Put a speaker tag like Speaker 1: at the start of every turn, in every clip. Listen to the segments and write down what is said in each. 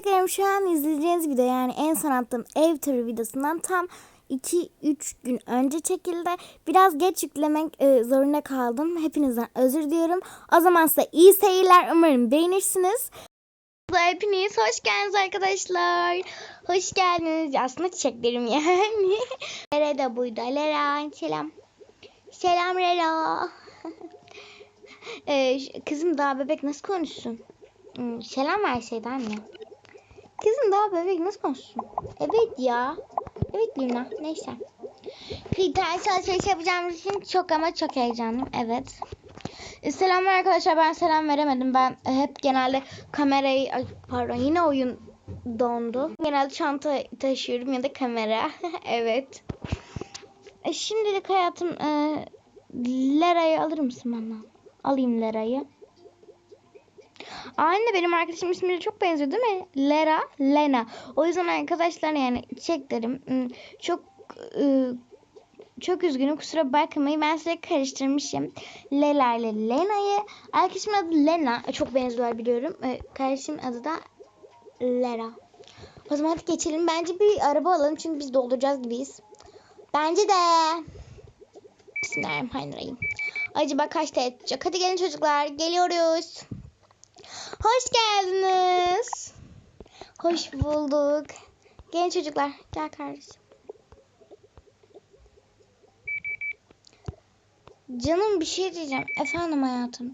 Speaker 1: çiçeklerim şu an izleyeceğiniz video yani en son attığım ev turu videosundan tam 2-3 gün önce çekildi. Biraz geç yüklemek e, zorunda kaldım. Hepinizden özür diliyorum. O zaman size iyi seyirler. Umarım beğenirsiniz. Hepiniz hoş geldiniz arkadaşlar. Hoş geldiniz. Aslında çiçeklerim yani. Lera da buydu. Lera selam. Selam Lera. Ee, kızım daha bebek nasıl konuşsun? Hmm, selam verseydi anne. Kızım daha bebek nasıl konuşsun? Evet ya. Evet Lina. Neyse. Kriter alışveriş yapacağımız için çok ama çok heyecanlıyım. Evet. Selamlar arkadaşlar. Ben selam veremedim. Ben hep genelde kamerayı... Ay, pardon yine oyun dondu. Genelde çanta taşıyorum ya da kamera. evet. E, şimdilik hayatım e, Lera'yı alır mısın bana? Alayım Lera'yı. Anne benim arkadaşım ismiyle çok benziyor değil mi? Lera, Lena. O yüzden arkadaşlar yani çiçeklerim ım, çok ı, çok üzgünüm kusura bakmayın ben size karıştırmışım. Lela ile Lena'yı. Arkadaşımın adı Lena. E, Çok benziyorlar biliyorum. E, Kardeşimin adı da Lera. O zaman hadi geçelim. Bence bir araba alalım çünkü biz dolduracağız gibiyiz. Bence de. Bismillahirrahmanirrahim. Acaba kaç TL tutacak? Hadi gelin çocuklar. Geliyoruz. Hoş geldiniz. Hoş bulduk. Gelin çocuklar. Gel kardeşim. Canım bir şey diyeceğim. Efendim hayatım.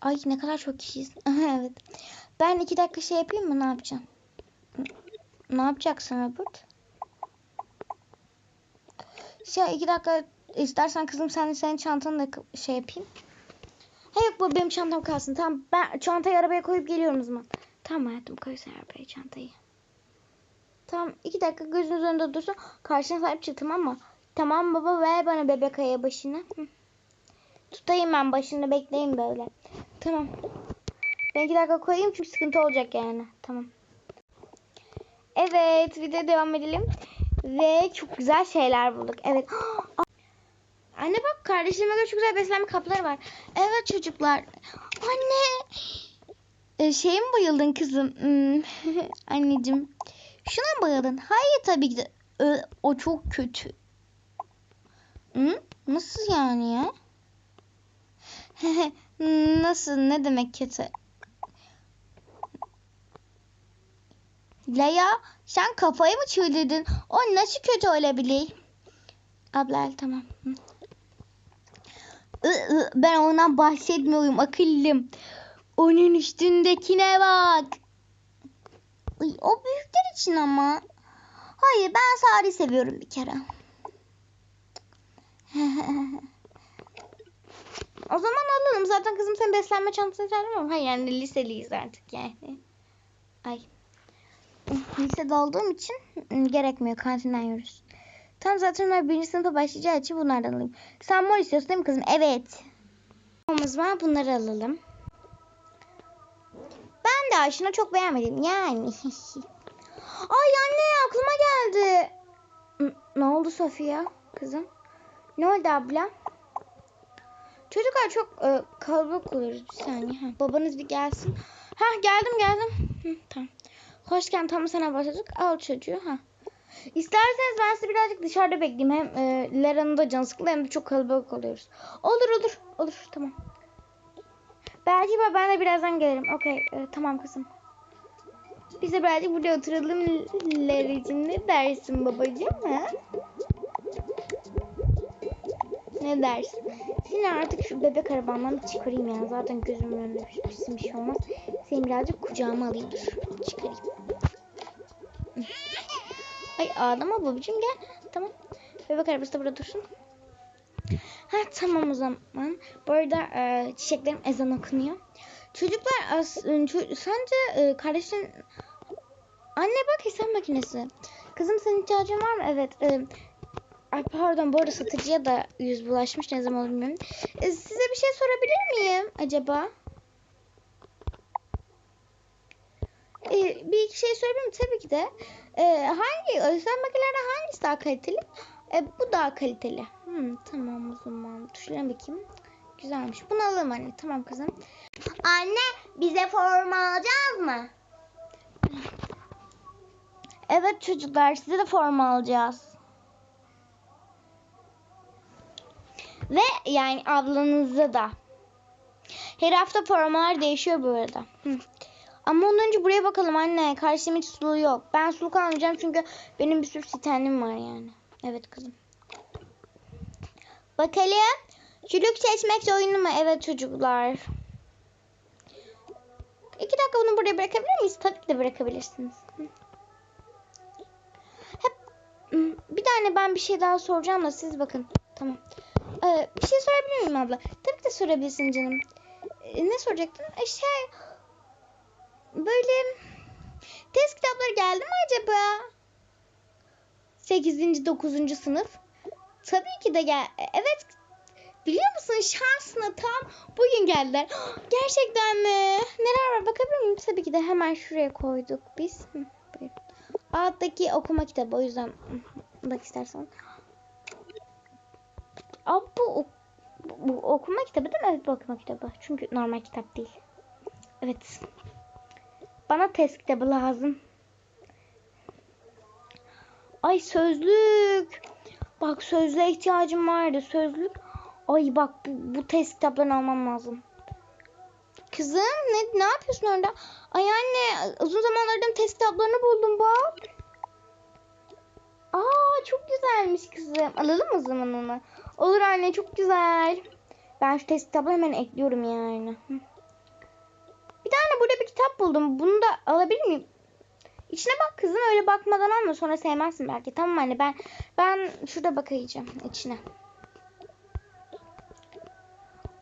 Speaker 1: Ay ne kadar çok kişiyiz. evet. Ben iki dakika şey yapayım mı? Ne yapacağım? Ne yapacaksın Robert? Şey iki dakika istersen kızım sen senin çantanı da şey yapayım. He yok bu benim çantam kalsın. Tamam ben çantayı arabaya koyup geliyorum o zaman. Tamam hayatım koy sen arabaya çantayı. Tamam iki dakika gözünüz önünde dursun. Karşına sahip çık tamam mı? Tamam baba ver bana bebek aya başını. Tutayım ben başını bekleyin böyle. Tamam. Ben iki dakika koyayım çünkü sıkıntı olacak yani. Tamam. Evet video devam edelim. Ve çok güzel şeyler bulduk. Evet. Anne bak kardeşlerime göre çok güzel beslenme kapları var. Evet çocuklar. Anne. Ee, şeye mi bayıldın kızım? Hmm. Anneciğim. Şuna mı bayıldın? Hayır tabii ki de. Ee, o çok kötü. Hı? Nasıl yani ya? Nasıl? Ne demek kötü? Leya sen kafayı mı çiğledin? O nasıl kötü olabilir? Abla tamam. Ben ondan bahsetmiyorum akıllım. Onun üstündekine bak. O büyükler için ama. Hayır ben Sari seviyorum bir kere. o zaman alalım. Zaten kızım sen beslenme çantasını çağırmam. Hayır yani liseliyiz artık yani. Ay. Lisede olduğum için gerekmiyor. Kantinden yiyoruz. Tam zaten birinci sınıfa başlayacağı için bunlardan alayım. Sen mor istiyorsun değil mi kızım? Evet. O zaman bunları alalım. Ben de Ayşin'i çok beğenmedim. Yani. Ay anne aklıma geldi. Ne oldu Sofia kızım? Ne oldu abla? Çocuklar çok e, kalabalık oluyoruz bir saniye. Ha, babanız bir gelsin. Ha geldim geldim. Hı, tamam. Hoş geldin tam sana başladık. Al çocuğu. Ha. İsterseniz ben sizi birazcık dışarıda bekleyeyim. Hem e, Lera'nın da canı sıkıldı hem de çok kalabalık oluyoruz. Olur olur. Olur tamam. Belki ben, de birazdan gelirim. Okey e, tamam kızım. Biz de birazcık burada oturalım Lera'cığım. Ne dersin babacığım ha? Ne dersin? Seni artık şu bebek arabandan çıkarayım ya. Zaten gözümün önünde bir, bir, şey olmaz. Seni birazcık kucağıma alayım. Çıkarayım. Ağlama babacığım gel. Tamam. Bebek arabası da burada dursun. Ha tamam o zaman. Bu arada e, çiçeklerim ezan okunuyor. Çocuklar as, e, ço- sence e, kardeşin Anne bak hesap makinesi. Kızım senin ihtiyacın var mı? Evet. E, ay pardon bu arada satıcıya da yüz bulaşmış ne zaman bilmiyorum. E, size bir şey sorabilir miyim acaba? E, bir iki şey miyim? Tabii ki de. E, hangi hesap makinelerden hangisi daha kaliteli? E, bu daha kaliteli. Hmm, tamam o zaman. Tuşlarına bakayım. Güzelmiş. Bunu alalım anne. Tamam kızım. Anne bize forma alacağız mı? Evet çocuklar size de forma alacağız. Ve yani ablanızı da. Her hafta formalar değişiyor bu arada. Hı. Ama ondan önce buraya bakalım anne. Karşım hiç sulu yok. Ben suluk almayacağım çünkü benim bir sürü sitenim var yani. Evet kızım. Bakalım. Çocuk seçmek oyunu mu? Evet çocuklar. İki dakika bunu buraya bırakabilir miyiz? Tabii ki de bırakabilirsiniz. Hep Hmm, bir tane ben bir şey daha soracağım da siz bakın. Tamam. Ee, bir şey sorabilir miyim abla? Tabii ki de sorabilirsin canım. Ee, ne soracaktın? Ee, şey böyle test kitapları geldi mi acaba? 8. 9. sınıf. Tabii ki de gel. Evet. Biliyor musun şansına tam bugün geldiler. Gerçekten mi? Neler var bakabilir miyim? Tabii ki de hemen şuraya koyduk biz. Alttaki okuma kitabı o yüzden bak istersen. Aa, bu, bu okuma kitabı değil mi? Evet bu okuma kitabı. Çünkü normal kitap değil. Evet. Bana test kitabı lazım. Ay sözlük. Bak sözlüğe ihtiyacım vardı. Sözlük. Ay bak bu, bu test kitaplarını almam lazım. Kızım ne, ne yapıyorsun orada? Ay anne uzun zamanlardır test kitaplarını buldum bak. Aa çok güzelmiş kızım. Alalım o zaman onu. Olur anne çok güzel. Ben şu test kitabı hemen ekliyorum yani. Hı. Kitap buldum. Bunu da alabilir miyim? İçine bak kızım öyle bakmadan alma sonra sevmezsin belki. Tamam anne ben ben şurada bakayım içine.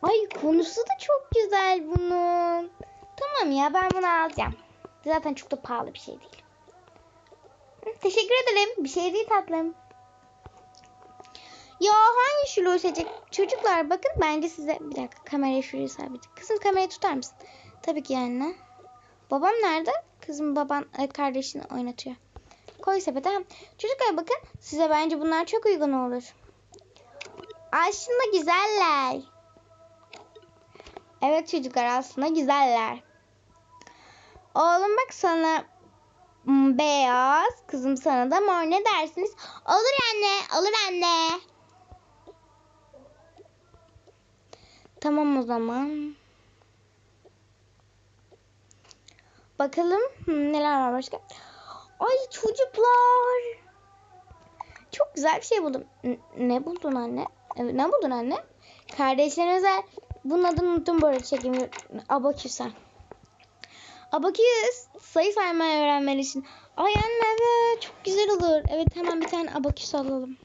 Speaker 1: Ay konusu da çok güzel bunun. Tamam ya ben bunu alacağım. Zaten çok da pahalı bir şey değil. Teşekkür ederim. Bir şey değil tatlım. Ya hangi şuluğu seçecek? Çocuklar bakın bence size... Bir dakika kamerayı şuraya sabit. Kızım kamerayı tutar mısın? Tabii ki yani. Babam nerede? Kızım baban e, kardeşini oynatıyor. Koy sepete. Çocuklar bakın size bence bunlar çok uygun olur. Aslında güzeller. Evet çocuklar aslında güzeller. Oğlum bak sana beyaz, kızım sana da mor ne dersiniz? Olur anne, olur anne. Tamam o zaman. Bakalım neler var başka. Ay çocuklar. Çok güzel bir şey buldum. Ne buldun anne? Evet, Ne buldun anne? Kardeşlerinize bunun adını unuttum böyle çekimi. Abaküsen. Abaküs sayı saymayı öğrenmen için. Ay anne evet çok güzel olur. Evet hemen bir tane abaküs alalım.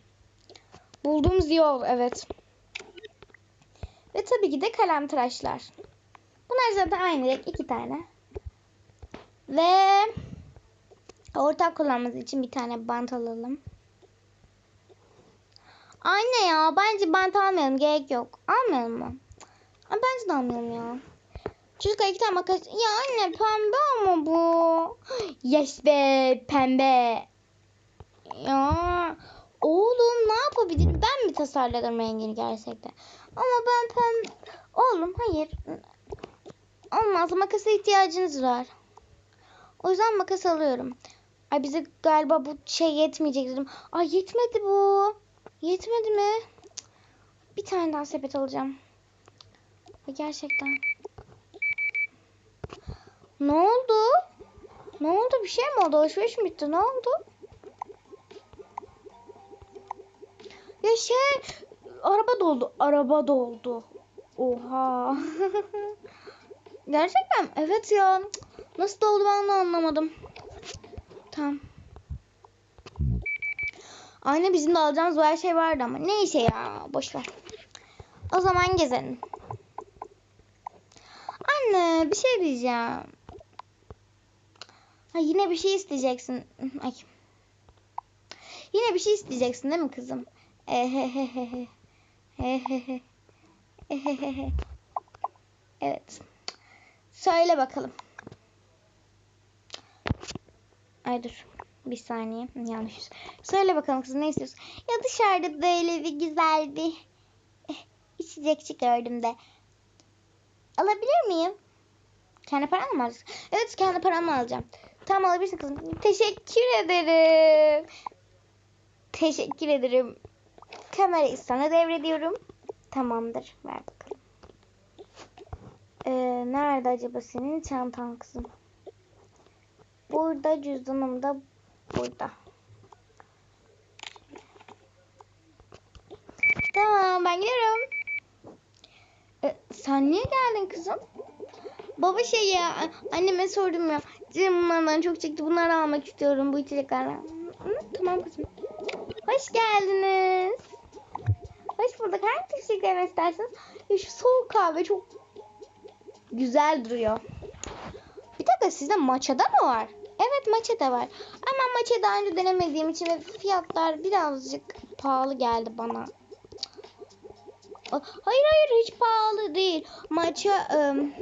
Speaker 1: Bulduğumuz yol evet. Ve tabii ki de kalem tıraşlar. Bunlar zaten aynı renk iki tane. Ve ortak kullanmamız için bir tane bant alalım. Anne ya bence bant almayalım gerek yok. Almayalım mı? Ama bence de almayalım ya. Çocuklar iki tane makas. Ya anne pembe ama bu. Yes be pembe. Ya oğlum ne yapabilirim? Ben mi tasarladım rengini gerçekten? Ama ben pembe... Oğlum hayır. Olmaz makasa ihtiyacınız var. O yüzden makas alıyorum. Ay bize galiba bu şey yetmeyecek dedim. Ay yetmedi bu. Yetmedi mi? Bir tane daha sepet alacağım. Gerçekten. Ne oldu? Ne oldu? Bir şey mi oldu? Alışveriş mi bitti? Ne oldu? Ya şey araba doldu. Araba doldu. Oha. Gerçekten? Evet ya. Nasıl doldu ben de anlamadım. Tamam. Anne bizim de alacağımız her şey vardı ama neyse ya boş ver. O zaman gezelim. Anne bir şey diyeceğim. Ha, yine bir şey isteyeceksin. Ay. Yine bir şey isteyeceksin değil mi kızım? Ehehehe. Ehehe. Ehehehe. Evet. Söyle bakalım. Ay dur. Bir saniye. Yanlış. Söyle bakalım kızım ne istiyorsun? Ya dışarıda böyle bir güzeldi. Eh, içecekçi gördüm de. Alabilir miyim? Kendi paramla mı alacaksın? Evet kendi paramla alacağım. Tamam alabilirsin kızım. Teşekkür ederim. Teşekkür ederim. Kamerayı sana devrediyorum. Tamamdır. Ver bakalım. Ee, nerede acaba senin çantan kızım? Burada cüzdanım da burada. Tamam ben gidiyorum. Ee, sen niye geldin kızım? Baba şey ya anneme sordum ya. Canım bunlardan çok çekti. Bunları almak istiyorum bu içeceklerden. Tamam kızım. Hoş geldiniz. Hoş bulduk. Hangi içeceklerden isterseniz? Ya şu soğuk kahve çok güzel duruyor. Bir dakika sizde maçada mı var? Evet maçada var. Ama maçı daha önce denemediğim için ve fiyatlar birazcık pahalı geldi bana. Hayır hayır hiç pahalı değil. Maça ım,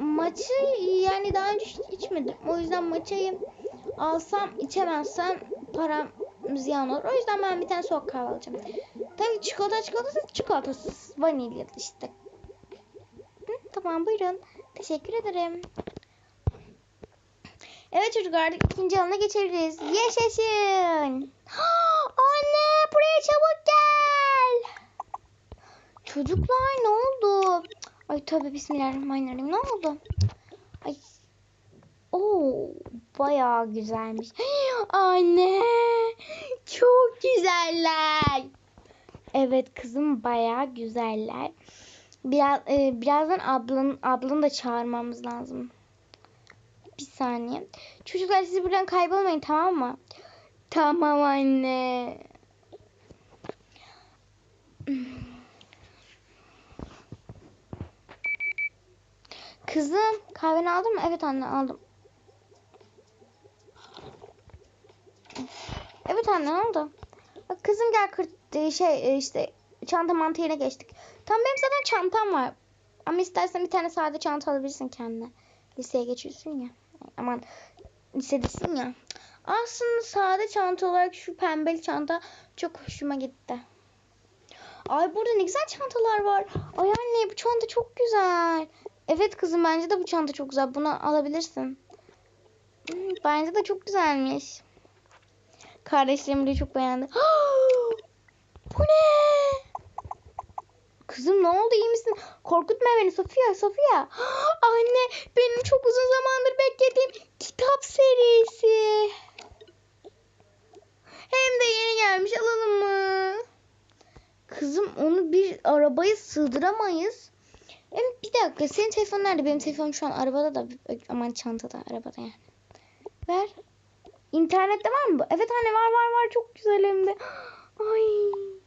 Speaker 1: maçı yani daha önce içmedim. O yüzden maçayı alsam içemezsem param ziyan olur. O yüzden ben bir tane soğuk kahve alacağım. Tabii çikolata çikolatasız çikolatasız vanilya işte. Hı, tamam buyurun. Teşekkür ederim. Evet çocuklar artık ikinci alana geçebiliriz. Yaşasın. Anne buraya çabuk gel. Çocuklar ne oldu? Ay tövbe bismillahirrahmanirrahim. Ne oldu? Ay. Oo, bayağı güzelmiş. Anne, çok güzeller. Evet kızım bayağı güzeller. Biraz e, birazdan ablanın ablanı da çağırmamız lazım. Bir saniye. Çocuklar siz buradan kaybolmayın tamam mı? Tamam anne. Kızım kahveni aldın mı? Evet anne aldım. Evet anne aldım. Bak kızım gel kır, e, şey e, işte çanta mantığıyla geçtik. Tam benim zaten çantam var. Ama istersen bir tane sade çanta alabilirsin kendine. Liseye geçiyorsun ya. Aman lisedesin ya. Aslında sade çanta olarak şu pembeli çanta çok hoşuma gitti. Ay burada ne güzel çantalar var. Ay anne bu çanta çok güzel. Evet kızım bence de bu çanta çok güzel. Bunu alabilirsin. Hmm, Bence de çok güzelmiş. Kardeşlerim de çok beğendi. bu ne? Kızım ne oldu iyi misin? Korkutma beni Sofia Sofia. Anne benim çok uzun zamandır beklediğim kitap serisi. Hem de yeni gelmiş alalım mı? Kızım onu bir arabaya sığdıramayız. Hem bir dakika senin telefonun nerede? Benim telefonum şu an arabada da aman çantada arabada yani. Ver. İnternette var mı bu? Evet anne var var var çok güzel hem de. Ay.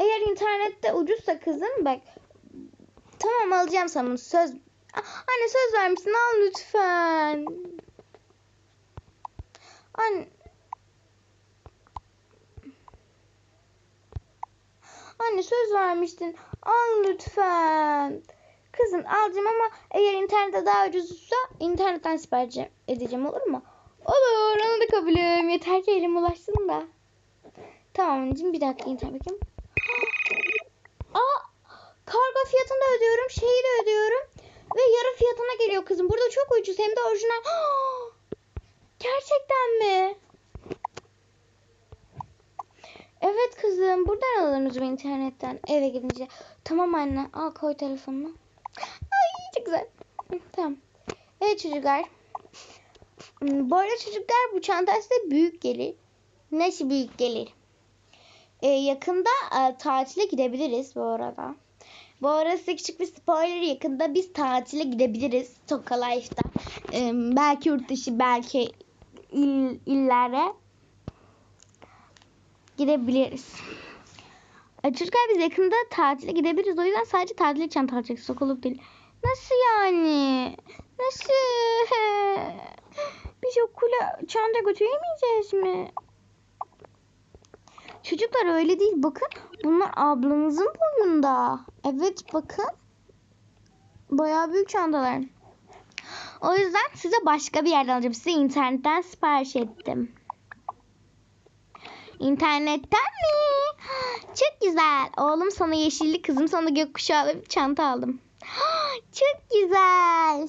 Speaker 1: Eğer internette ucuzsa kızım bak. Tamam alacağım sana söz. Anne söz vermişsin al lütfen. Anne. Anne söz vermiştin. Al lütfen. Kızım alacağım ama eğer internette daha ucuzsa internetten sipariş edeceğim olur mu? Olur onu da kabulüm. Yeter ki elim ulaşsın da. Tamam anneciğim bir dakika internet bakayım. Aa, kargo fiyatını da ödüyorum. Şeyi de ödüyorum. Ve yarı fiyatına geliyor kızım. Burada çok ucuz hem de orijinal. Gerçekten mi? Evet kızım. Buradan alırız bu internetten. Eve gidince. Tamam anne. Al koy telefonunu. Ay çok güzel. Tamam. Evet çocuklar. Hmm, Bu arada çocuklar bu çanta size büyük gelir. Nasıl büyük gelir? Ee, yakında e, tatile gidebiliriz bu arada. Bu arada küçük bir spoiler yakında biz tatile gidebiliriz Toka Life'da. Ee, belki yurt dışı belki il, illere gidebiliriz. Ee, çocuklar biz yakında tatile gidebiliriz. O yüzden sadece tatil için alacağız. Sokulup değil. Nasıl yani? Nasıl? Biz okula çanta götüremeyeceğiz mi? Çocuklar öyle değil. Bakın bunlar ablanızın boyunda. Evet bakın. Bayağı büyük çantalar. O yüzden size başka bir yerden alacağım. Size internetten sipariş ettim. İnternetten mi? Çok güzel. Oğlum sana yeşilli, kızım sana gökkuşağlı bir çanta aldım. Çok güzel.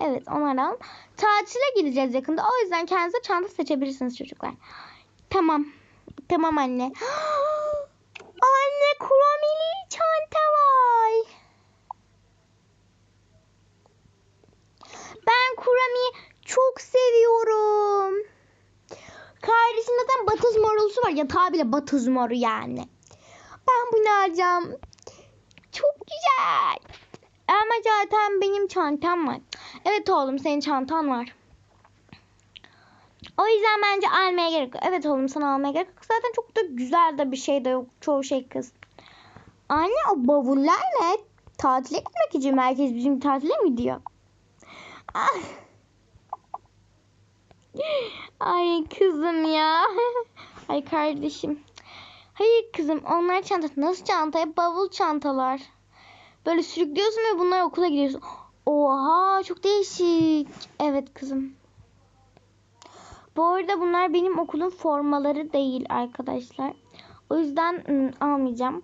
Speaker 1: Evet onları al. Tatile gideceğiz yakında. O yüzden kendinize çanta seçebilirsiniz çocuklar. Tamam. Tamam anne. anne kromili çanta var. Ben kuramiyi çok seviyorum. Kardeşim zaten batız morulusu var. Yatağı bile batız moru yani. Ben bunu alacağım. Çok güzel. Ama zaten benim çantam var. Evet oğlum senin çantan var. O yüzden bence almaya gerek yok. Evet oğlum sana almaya gerek yok. Zaten çok da güzel de bir şey de yok. Çoğu şey kız. Anne o bavullar ne? Tatile gitmek için herkes bizim tatile mi gidiyor? Ah. Ay kızım ya. Ay kardeşim. Hayır kızım onlar çanta. Nasıl çanta? Hep bavul çantalar. Böyle sürüklüyorsun ve bunlar okula gidiyorsun. Oha çok değişik. Evet kızım. Bu arada bunlar benim okulun formaları değil arkadaşlar. O yüzden ım, almayacağım.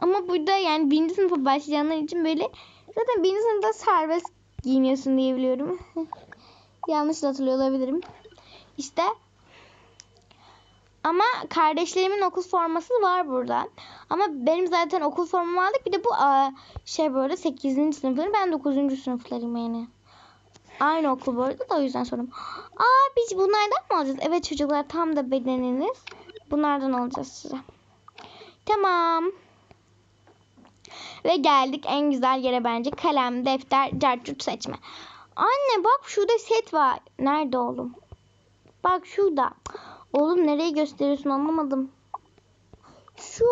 Speaker 1: Ama burada yani birinci sınıfa başlayanlar için böyle zaten birinci sınıfta serbest giyiniyorsun diye biliyorum. Yanlış hatırlıyor olabilirim. İşte ama kardeşlerimin okul forması var burada. Ama benim zaten okul formamı aldık. Bir de bu şey böyle 8. sınıfların ben 9. sınıflarım yani. Aynı okul bu arada da o yüzden sordum. Aa biz bunlardan mı alacağız? Evet çocuklar tam da bedeniniz. Bunlardan alacağız size. Tamam. Ve geldik en güzel yere bence. Kalem, defter, cartçut seçme. Anne bak şurada set var. Nerede oğlum? Bak şurada. Oğlum nereye gösteriyorsun anlamadım. Şu.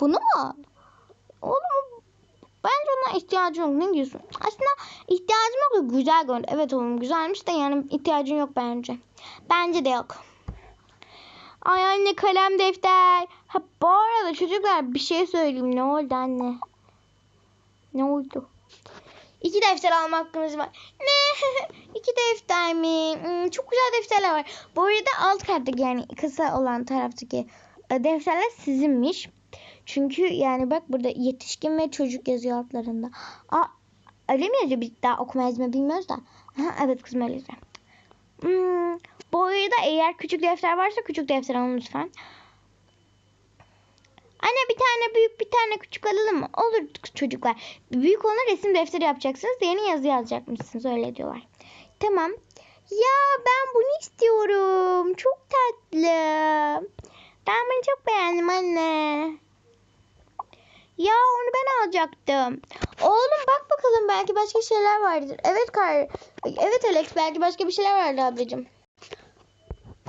Speaker 1: Bunu mu? Oğlum bence ona ihtiyacın yok. Ne diyorsun? Aslında ihtiyacım yok güzel görüntü. Evet oğlum güzelmiş de yani ihtiyacın yok bence. Bence de yok. Ay anne kalem defter. Ha bu arada çocuklar bir şey söyleyeyim. Ne oldu anne? Ne oldu? İki defter alma hakkımız var. Ne? İki defter mi? Hmm, çok güzel defterler var. Bu arada alt kattaki yani kısa olan taraftaki e, defterler sizinmiş. Çünkü yani bak burada yetişkin ve çocuk yazıyor altlarında. Aa, öyle mi yazıyor? Biz daha okuma yazma bilmiyoruz da. Ha, evet kızım öyle yazıyor. Hmm, bu arada eğer küçük defter varsa küçük defter alın lütfen. Anne bir tane büyük bir tane küçük alalım mı? Olur çocuklar. Büyük olan resim defteri yapacaksınız. Diğerini yazı yazacakmışsınız. Öyle diyorlar. Tamam. Ya ben bunu istiyorum. Çok tatlı. Ben bunu çok beğendim anne. Ya onu ben alacaktım. Oğlum bak bakalım belki başka şeyler vardır. Evet kar. Evet Alex belki başka bir şeyler vardı ablacığım.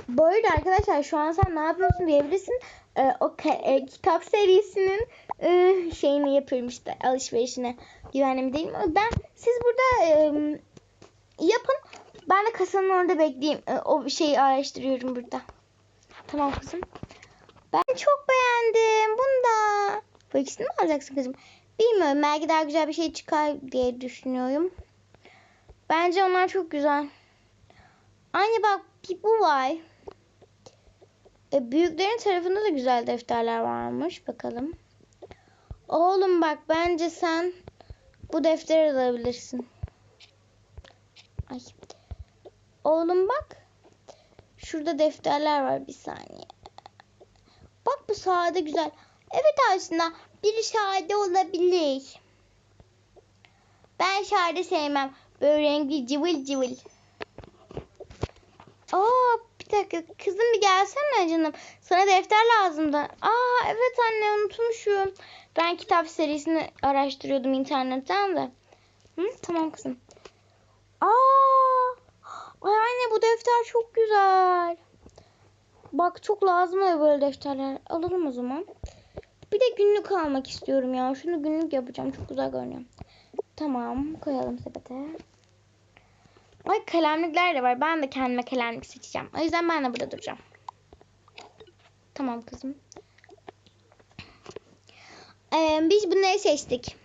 Speaker 1: Bu arada arkadaşlar şu an sen ne yapıyorsun diyebilirsin. Ee, o e, kitap serisinin e, şeyini yapıyorum işte alışverişine güvenlim değil mi? Ben siz burada e, yapın. Ben de kasanın orada bekleyeyim. E, o şeyi araştırıyorum burada. Tamam kızım. Ben çok beğendim. Bunu da. Bu ikisini mi alacaksın kızım? Bilmiyorum. Belki daha güzel bir şey çıkar diye düşünüyorum. Bence onlar çok güzel. Anne bak bir bu var. E, büyüklerin tarafında da güzel defterler varmış. Bakalım. Oğlum bak bence sen bu defteri alabilirsin. Ay. Oğlum bak. Şurada defterler var bir saniye. Bak bu sade güzel. Evet aslında biri sade olabilir. Ben sade sevmem. Böyle renkli cıvıl cıvıl. Aa bir dakika kızım bir gelsene canım. Sana defter lazımdı. Aa evet anne unutmuşum. Ben kitap serisini araştırıyordum internetten de. Hı, tamam kızım. Aa ay anne bu defter çok güzel. Bak çok lazım oluyor böyle defterler. Alalım o zaman. Bir de günlük almak istiyorum ya. Şunu günlük yapacağım. Çok güzel görünüyor. Tamam koyalım sepete. Ay kalemlikler de var. Ben de kendime kalemlik seçeceğim. O yüzden ben de burada duracağım. Tamam kızım. Ee, biz bunları seçtik.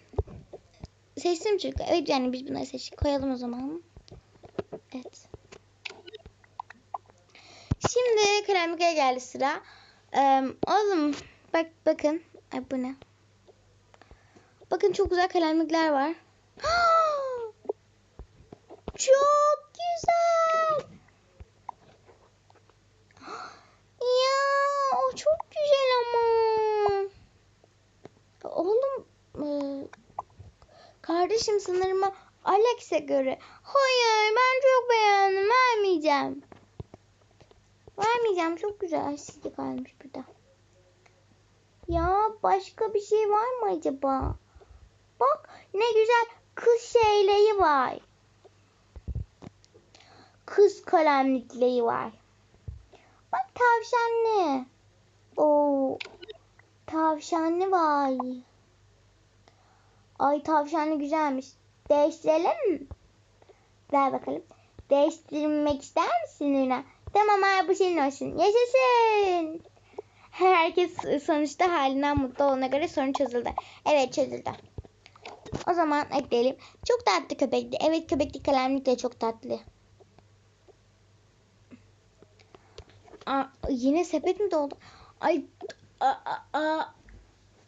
Speaker 1: Seçtim çünkü. Evet yani biz bunları seçtik. Koyalım o zaman. Evet. Şimdi kalemliklere geldi sıra. Ee, oğlum bak bakın. Ay bu ne? Bakın çok güzel kalemlikler var. çok güzel. Ya o çok güzel ama. Oğlum e, kardeşim sanırım o Alex'e göre. Hayır ben çok beğendim vermeyeceğim. Vermeyeceğim çok güzel. Sizde kalmış burada. Ya başka bir şey var mı acaba? Bak ne güzel kız şeyleri var. Kız kalemlikleri var. Bak tavşanlı. Oo. Tavşanlı var. Ay tavşanlı güzelmiş. Değiştirelim mi? Ver bakalım. Değiştirmek ister misin Lina? Tamam ay bu senin olsun. Yaşasın. Herkes sonuçta halinden mutlu olana göre sorun çözüldü. Evet çözüldü. O zaman ekleyelim. Çok tatlı köpekti. Evet köpekli kalemlik de çok tatlı. Aa, yine sepet mi doldu? Ay a, a, a.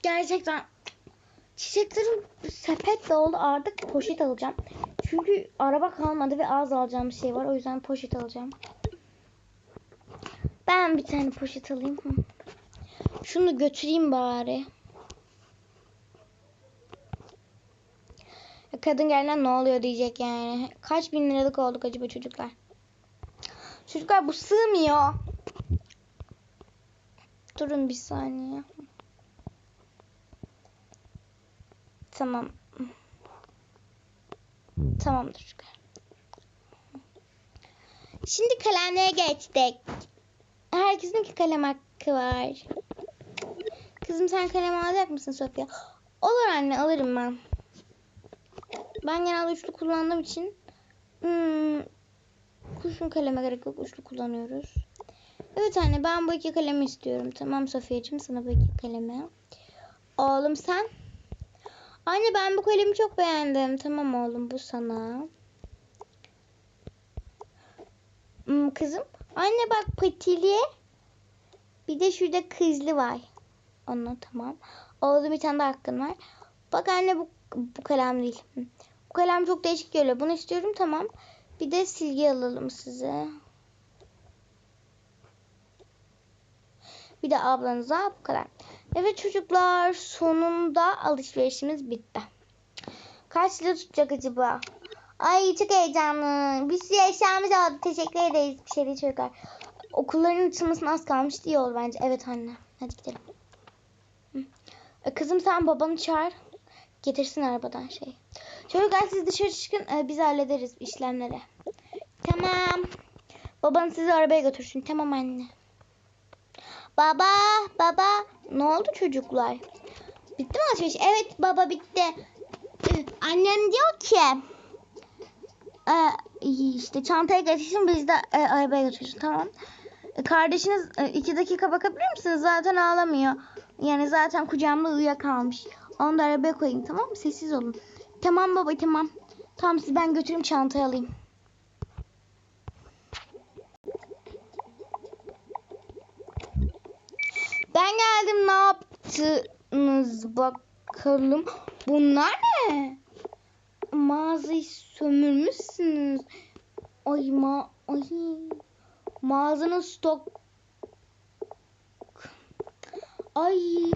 Speaker 1: gerçekten çiçeklerim sepet doldu. Artık poşet alacağım. Çünkü araba kalmadı ve az alacağım bir şey var. O yüzden poşet alacağım. Ben bir tane poşet alayım. Şunu götüreyim bari. Kadın geldiğinde ne oluyor diyecek yani. Kaç bin liralık olduk acaba çocuklar? Çocuklar bu sığmıyor. Durun bir saniye. Tamam. Tamamdır çocuklar. Şimdi kalemlere geçtik. Herkesin iki kalem hakkı var. Kızım sen kalem alacak mısın Sofya? Olur anne alırım ben. Ben genelde üçlü kullandığım için hmm, kurşun kaleme gerek yok. Üçlü kullanıyoruz. Evet anne ben bu iki kalemi istiyorum. Tamam Sofya'cığım sana bu iki kalemi. Oğlum sen? Anne ben bu kalemi çok beğendim. Tamam oğlum bu sana. Hmm, kızım. Anne bak patili. Bir de şurada kızlı var. Onu tamam. Oğlum bir tane daha hakkın var. Bak anne bu, bu kalem değil. Bu kalem çok değişik geliyor. Bunu istiyorum tamam. Bir de silgi alalım size. Bir de ablanıza bu kadar. Evet çocuklar sonunda alışverişimiz bitti. Kaç lira tutacak acaba? Ay çok heyecanlı. Bir sürü eşyamız oldu. Teşekkür ederiz bir şey değil çocuklar. Okulların açılmasına az kalmıştı iyi olur bence. Evet anne. Hadi gidelim. E, Kızım sen babanı çağır. Getirsin arabadan şey. Çocuklar siz dışarı çıkın. e, Biz hallederiz işlemleri. Tamam. Baban sizi arabaya götürsün. Tamam anne. Baba, baba. Ne oldu çocuklar? Bitti mi alışveriş? Evet baba bitti. Ee, Annem diyor ki e, işte çantaya götürsün biz de e, arabaya götürsün tamam. E, Kardeşiniz e, iki dakika bakabilir misiniz? Zaten ağlamıyor. Yani zaten kucağımda uyuyakalmış. Onu da arabaya koyayım tamam mı? Sessiz olun. Tamam baba tamam. Tamam sizi ben götüreyim çantayı alayım. Ben geldim ne yaptınız bakalım. Bunlar ne? Mağazayı sömürmüşsünüz. Ay ma ay mağazanın stok Ay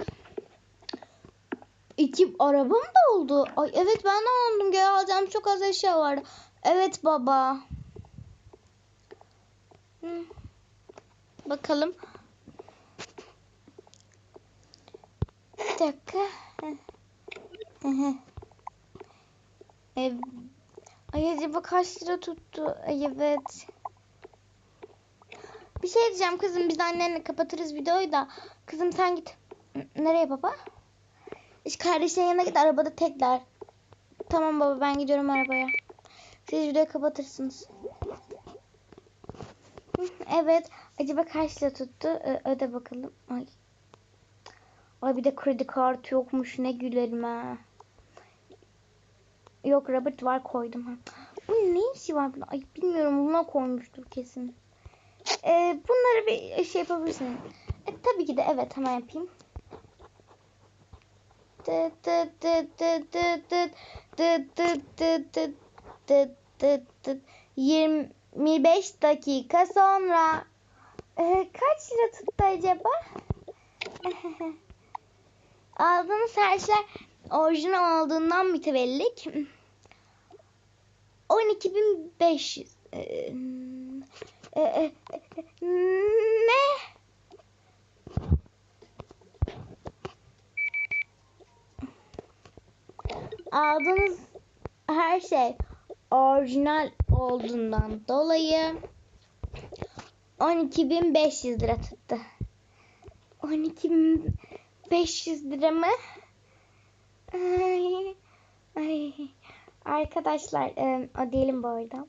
Speaker 1: İki araba mı doldu? Ay evet ben de aldım. Gel alacağım çok az eşya vardı. Evet baba. Hı. Bakalım. Bir dakika. Ay acaba kaç lira tuttu? Ay evet. Şey diyeceğim kızım biz annenle kapatırız videoyu da. Kızım sen git. Nereye baba? İşte kardeşlerin yanına git arabada tekler. Tamam baba ben gidiyorum arabaya. Siz videoyu kapatırsınız. Evet. Acaba kaç lira tuttu? Ö- öde bakalım. Ay. Ay bir de kredi kartı yokmuş. Ne gülerim ha. Yok Robert var koydum. Ha. Bu ne işi var? Ay bilmiyorum buna koymuştur kesin. Ee, bunları bir şey yapabilirsin. E, tabii ki de evet hemen yapayım. Tıt tıt tıt tıt tıt tıt tıt tıt tıt tıt tıt tıt. 25 dakika sonra Ee, kaç lira tuttu acaba? Aldığınız her şey orijinal olduğundan mütevellik 12.500 Ee, e, e, e, ne? Aldığınız her şey orijinal olduğundan dolayı 12.500 lira tuttu. 12.500 lira mı? Ay, ay. Arkadaşlar e, o değilim bu arada.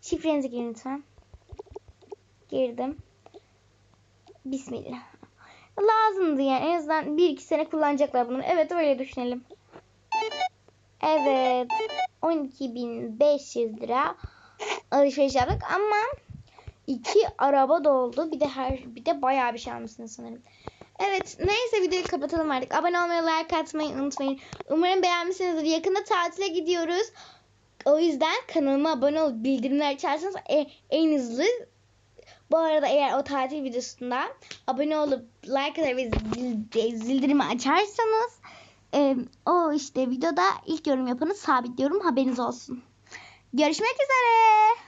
Speaker 1: Şifrenizi girin lütfen. Girdim. Bismillah. Lazımdı yani. En azından 1-2 sene kullanacaklar bunu. Evet öyle düşünelim. Evet. 12.500 lira alışveriş yaptık ama iki araba doldu. Bir de her bir de bayağı bir şey almışsınız sanırım. Evet neyse videoyu kapatalım artık. Abone olmayı, like atmayı unutmayın. Umarım beğenmişsinizdir. Yakında tatile gidiyoruz. O yüzden kanalıma abone olup bildirimleri açarsanız en, en hızlı bu arada eğer o tatil videosunda abone olup like atar ve zil, zildirimi açarsanız e, o işte videoda ilk yorum yapanı sabitliyorum haberiniz olsun. Görüşmek üzere.